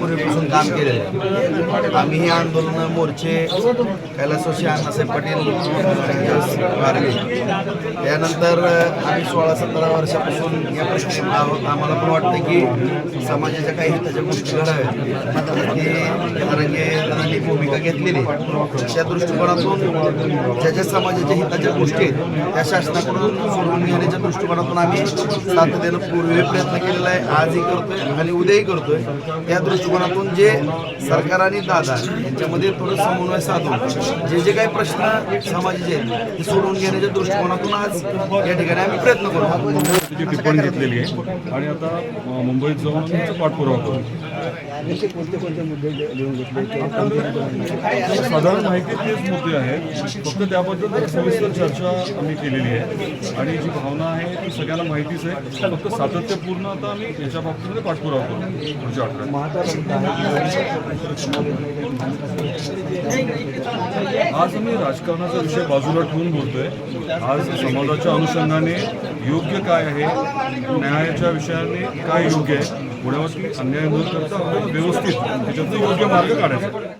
वर्षापूर्वीपासून काम केलेलं आहे. आम्ही ही आंदोलन मोर्चे कैलासोशी अण्णासाहेब पाटील मार्गे त्यानंतर आम्ही सोळा सतरा वर्षापासून या प्रश्नात आहोत. आम्हाला पण वाटतं की समाजाच्या काही हिताच्या गोष्टी घडाव्यात. ही तरंगे भूमिका घेतलेली अशा त्या दृष्टिकोनातून ज्या ज्या समाजाच्या हिताच्या गोष्टी आहेत त्या शासनाकडून सोडवून घेण्याच्या दृष्टिकोनातून आम्ही सातत्यानं पूर्वी प्रयत्न केलेला आहे आजही करतोय आणि उद्याही करतोय. त्या दृष्टिकोनातून जे सरकार आणि दादा यांच्यामध्ये थोडं समन्वय साधून जे जे काही प्रश्न समाजाचे आहेत ते सोडवून घेण्याच्या दृष्टिकोनातून आज या ठिकाणी आम्ही प्रयत्न करतो टिप्पणी घेतलेली आहे. आणि आता मुंबईत जाऊन पाठपुरावा करू. साधारण माहिती तेच मुद्दे आहेत. फक्त त्याबद्दल सविस्तर चर्चा आम्ही केलेली आहे. आणि जी भावना आहे ती सगळ्यांना माहितीच आहे. फक्त सातत्यपूर्ण आता आम्ही याच्या बाबतीमध्ये पाठपुरावा करू पुढच्या आठवड्यात. आज आम्ही राजकारणाचा विषय बाजूला ठेवून बोलतोय. आज समाजाच्या अनुषंगाने योग्य काय आहे न्यायाच्या विषयाने काय योग्य आहे पुण्यावरती अन्याय न करता आपल्याला व्यवस्थित त्याच्यातून योग्य मार्ग काढायचा.